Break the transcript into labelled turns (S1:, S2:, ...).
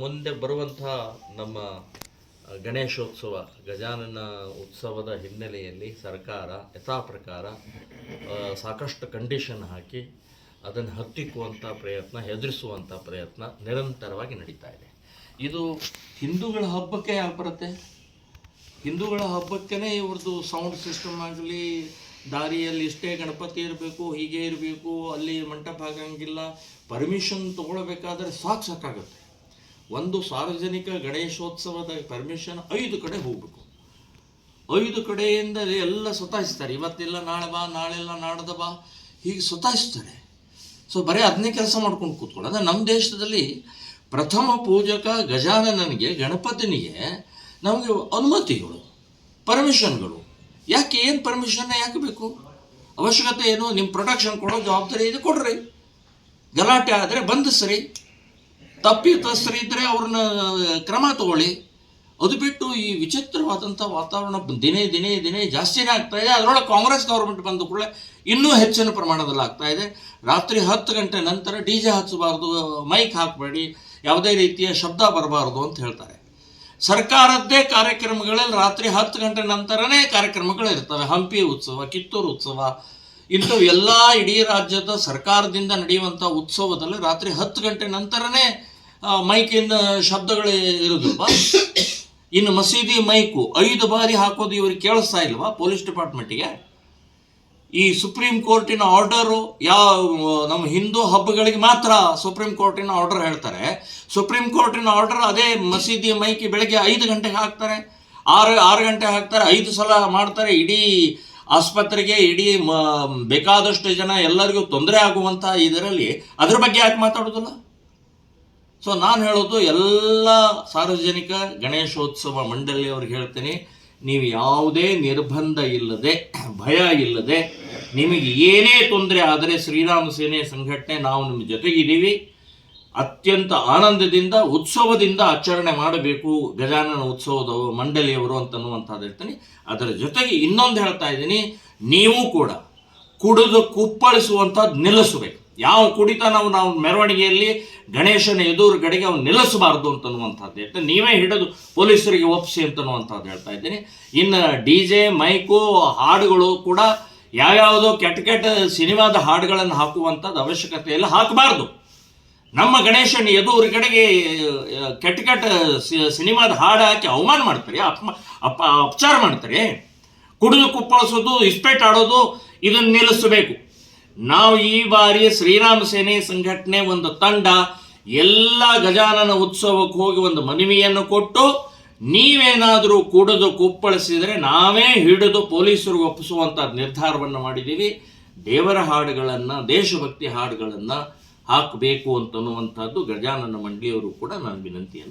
S1: ಮುಂದೆ ಬರುವಂತಹ ನಮ್ಮ ಗಣೇಶೋತ್ಸವ, ಗಜಾನನ ಉತ್ಸವದ ಹಿನ್ನೆಲೆಯಲ್ಲಿ ಸರ್ಕಾರ ಯಥಾ ಪ್ರಕಾರ ಸಾಕಷ್ಟು ಕಂಡೀಷನ್ ಹಾಕಿ ಅದನ್ನು ಹತ್ತಿಕ್ಕುವಂಥ ಪ್ರಯತ್ನ ಹೆದರಿಸುವಂಥ ಪ್ರಯತ್ನ ನಿರಂತರವಾಗಿ ನಡೀತಾ ಇದೆ. ಇದು ಹಿಂದೂಗಳ ಹಬ್ಬಕ್ಕೆ ಯಾಕೆ ಬರುತ್ತೆ? ಹಿಂದೂಗಳ ಹಬ್ಬಕ್ಕೇ ಇವ್ರದ್ದು ಸೌಂಡ್ ಸಿಸ್ಟಮ್ ಆಗಲಿ, ದಾರಿಯಲ್ಲಿ ಇಷ್ಟೇ ಗಣಪತಿ ಇರಬೇಕು, ಹೀಗೆ ಇರಬೇಕು, ಅಲ್ಲಿ ಮಂಟಪ ಆಗಂಗಿಲ್ಲ ಪರ್ಮಿಷನ್ ತೊಗೊಳ್ಬೇಕಾದ್ರೆ ಸಾಕು ಸಾಕಾಗುತ್ತೆ. ಒಂದು ಸಾರ್ವಜನಿಕ ಗಣೇಶೋತ್ಸವದ ಪರ್ಮಿಷನ್ ಐದು ಕಡೆ ಹೋಗಬೇಕು. ಐದು ಕಡೆಯಿಂದ ಎಲ್ಲ ಸತಾಯಿಸ್ತಾರೆ ಇವತ್ತಿಲ್ಲ, ನಾಳೆ ಬಾ, ನಾಳೆಲ್ಲ ನಾಡ್ದ ಬಾ, ಹೀಗೆ ಸತಾಯಿಸ್ತಾರೆ ಸೊ ಬರೀ ಅದನ್ನೇ ಕೆಲಸ ಮಾಡ್ಕೊಂಡು ಕೂತ್ಕೊಳ್ಳೋದು. ನಮ್ಮ ದೇಶದಲ್ಲಿ ಪ್ರಥಮ ಪೂಜಕ ಗಜಾನನನಿಗೆ, ಗಣಪತಿನಿಗೆ ನಮಗೆ ಅನುಮತಿಗಳು ಪರ್ಮಿಷನ್ಗಳು ಯಾಕೆ, ಏನು ಪರ್ಮಿಷನ್ ಯಾಕೆ ಬೇಕು? ಅವಶ್ಯಕತೆ ಏನು? ನಿಮ್ಮ ಪ್ರೊಟೆಕ್ಷನ್ ಕೊಡೋ ಜವಾಬ್ದಾರಿ ಇದು, ಕೊಡ್ರಿ. ಗಲಾಟೆ ಆದರೆ ಬಂಧಿಸ್ರಿ ತಪ್ಪಿತಸ್ಥರು ಇದ್ದರೆ ಅವ್ರನ್ನ ಕ್ರಮ ತಗೊಳ್ಳಿ. ಅದು ಬಿಟ್ಟು ಈ ವಿಚಿತ್ರವಾದಂಥ ವಾತಾವರಣ ದಿನೇ ದಿನೇ ದಿನೇ ಜಾಸ್ತಿನೇ ಆಗ್ತಾ ಇದೆ. ಅದರೊಳಗೆ ಕಾಂಗ್ರೆಸ್ ಗೌರ್ಮೆಂಟ್ ಬಂದ ಕೂಡಲೇ ಇನ್ನೂ ಹೆಚ್ಚಿನ ಪ್ರಮಾಣದಲ್ಲಿ ಆಗ್ತಾ ಇದೆ. ರಾತ್ರಿ ಹತ್ತು ಗಂಟೆ ನಂತರ ಡಿ ಜೆ ಹಚ್ಚಬಾರ್ದು, ಮೈಕ್ ಹಾಕಬೇಡಿ, ಯಾವುದೇ ರೀತಿಯ ಶಬ್ದ ಬರಬಾರ್ದು ಅಂತ ಹೇಳ್ತಾರೆ. ಸರ್ಕಾರದ್ದೇ ಕಾರ್ಯಕ್ರಮಗಳಲ್ಲಿ ರಾತ್ರಿ ಹತ್ತು ಗಂಟೆ ನಂತರನೇ ಕಾರ್ಯಕ್ರಮಗಳು ಇರ್ತವೆ. ಹಂಪಿ ಉತ್ಸವ, ಕಿತ್ತೂರು ಉತ್ಸವ, ಇಂಥವು ಎಲ್ಲ ಇಡೀ ರಾಜ್ಯದ ಸರ್ಕಾರದಿಂದ ನಡೆಯುವಂಥ ಉತ್ಸವದಲ್ಲಿ ರಾತ್ರಿ ಹತ್ತು ಗಂಟೆ ನಂತರನೇ ಮೈಕಿಂದ ಶಬ್ದಗಳು ಇರೋದಿಲ್ವಾ ಇನ್ನು ಮಸೀದಿ ಮೈಕು ಐದು ಬಾರಿ ಹಾಕೋದು ಇವ್ರಿಗೆ ಕೇಳಿಸ್ತಾ ಇಲ್ವಾ ಪೊಲೀಸ್ ಡಿಪಾರ್ಟ್ಮೆಂಟಿಗೆ? ಈ ಸುಪ್ರೀಂ ಕೋರ್ಟಿನ ಆರ್ಡರು ಯಾವ, ನಮ್ಮ ಹಿಂದೂ ಹಬ್ಬಗಳಿಗೆ ಮಾತ್ರ ಸುಪ್ರೀಂ ಕೋರ್ಟಿನ ಆರ್ಡರ್ ಹೇಳ್ತಾರೆ. ಸುಪ್ರೀಂ ಕೋರ್ಟಿನ ಆರ್ಡರ್ ಅದೇ ಮಸೀದಿ ಮೈಕಿ ಬೆಳಗ್ಗೆ ಐದು ಗಂಟೆಗೆ ಹಾಕ್ತಾರೆ. ಆರು ಆರು ಗಂಟೆ ಹಾಕ್ತಾರೆ, ಐದು ಸಲ ಮಾಡ್ತಾರೆ. ಇಡೀ ಆಸ್ಪತ್ರೆಗೆ, ಇಡೀ ಬೇಕಾದಷ್ಟು ಜನ ಎಲ್ಲರಿಗೂ ತೊಂದರೆ ಆಗುವಂಥ ಇದರಲ್ಲಿ ಅದ್ರ ಬಗ್ಗೆ ಯಾಕೆ ಮಾತಾಡೋದಿಲ್ಲ? ಸೊ ನಾನು ಹೇಳೋದು ಎಲ್ಲ ಸಾರ್ವಜನಿಕ ಗಣೇಶೋತ್ಸವ ಮಂಡಳಿಯವ್ರಿಗೆ ಹೇಳ್ತೀನಿ. ನೀವು ಯಾವುದೇ ನಿರ್ಬಂಧ ಇಲ್ಲದೆ, ಭಯ ಇಲ್ಲದೆ, ನಿಮಗೆ ಏನೇ ತೊಂದರೆ ಆದರೆ ಶ್ರೀರಾಮ ಸೇನೆ ಸಂಘಟನೆ ನಾವು ನಿಮ್ಮ ಜೊತೆಗಿದ್ದೀವಿ ಅತ್ಯಂತ ಆನಂದದಿಂದ, ಉತ್ಸವದಿಂದ ಆಚರಣೆ ಮಾಡಬೇಕು ಗಜಾನನ ಉತ್ಸವದ ಮಂಡಳಿಯವರು ಅಂತನ್ನುವಂಥದ್ದು ಹೇಳ್ತೀನಿ. ಅದರ ಜೊತೆಗೆ ಇನ್ನೊಂದು ಹೇಳ್ತಾ ಇದ್ದೀನಿ. ನೀವು ಕೂಡ ಕುಡಿದು ಕುಪ್ಪಳಿಸುವಂಥದ್ದು ನಿಲ್ಲಿಸಬೇಕು. ಯಾವ ಕುಡಿತ ನಾವು ನಾವು ಮೆರವಣಿಗೆಯಲ್ಲಿ ಗಣೇಶನ ಎದುರು ಗಡೆಗೆ ಅವ್ನು ನಿಲ್ಲಿಸಬಾರ್ದು ಅಂತನ್ನುವಂಥದ್ದು ಹೇಳ್ತಾ ನೀವೇ ಹಿಡಿದು ಪೊಲೀಸರಿಗೆ ಒಪ್ಪಿಸಿ ಅಂತನ್ನುವಂಥದ್ದು ಹೇಳ್ತಾ ಇದ್ದೀನಿ. ಇನ್ನು ಡಿ ಜೆ, ಮೈಕು, ಹಾಡುಗಳು ಕೂಡ ಯಾವ್ಯಾವುದೋ ಕೆಟ್ಟ ಕೆಟ್ಟ ಸಿನಿಮಾದ ಹಾಡುಗಳನ್ನು ಹಾಕುವಂಥದ್ದು ಅವಶ್ಯಕತೆ ಇಲ್ಲ. ಹಾಕಬಾರ್ದು. ನಮ್ಮ ಗಣೇಶನ ಎದುರು ಕಡೆಗೆ ಕೆಟ್ಟ ಕೆಟ್ಟ ಸಿನಿಮಾದ ಹಾಡು ಹಾಕಿ ಅವಮಾನ ಮಾಡ್ತಾರೆ. ಅಪ ಅಪ, ಅಪಚಾರ ಮಾಡ್ತಾರೆ. ಕುಡಿದು ಕುಪ್ಪಳಿಸೋದು, ಇಸ್ಪೇಟ್ ಆಡೋದು, ಇದನ್ನು ನಿಲ್ಲಿಸಬೇಕು. ನಾವು ಈ ಬಾರಿ ಶ್ರೀರಾಮ ಸೇನೆ ಸಂಘಟನೆ ಒಂದು ತಂಡ ಎಲ್ಲ ಗಜಾನನ ಉತ್ಸವಕ್ಕೆ ಹೋಗಿ ಒಂದು ಮನವಿಯನ್ನು ಕೊಟ್ಟು ನೀವೇನಾದರೂ ಕುಡಿದು ಕುಪ್ಪಳಿಸಿದರೆ ನಾವೇ ಹಿಡಿದು ಪೊಲೀಸರು ಒಪ್ಪಿಸುವಂಥ ನಿರ್ಧಾರವನ್ನು ಮಾಡಿದ್ದೀವಿ. ದೇವರ ಹಾಡುಗಳನ್ನು, ದೇಶಭಕ್ತಿ ಹಾಡುಗಳನ್ನು ಹಾಕಬೇಕು ಅಂತನ್ನುವಂಥದ್ದು ಗಜಾನನ ಮಂಡಳಿಯವರು ಕೂಡ ನಾನು ವಿನಂತಿಯನ್ನು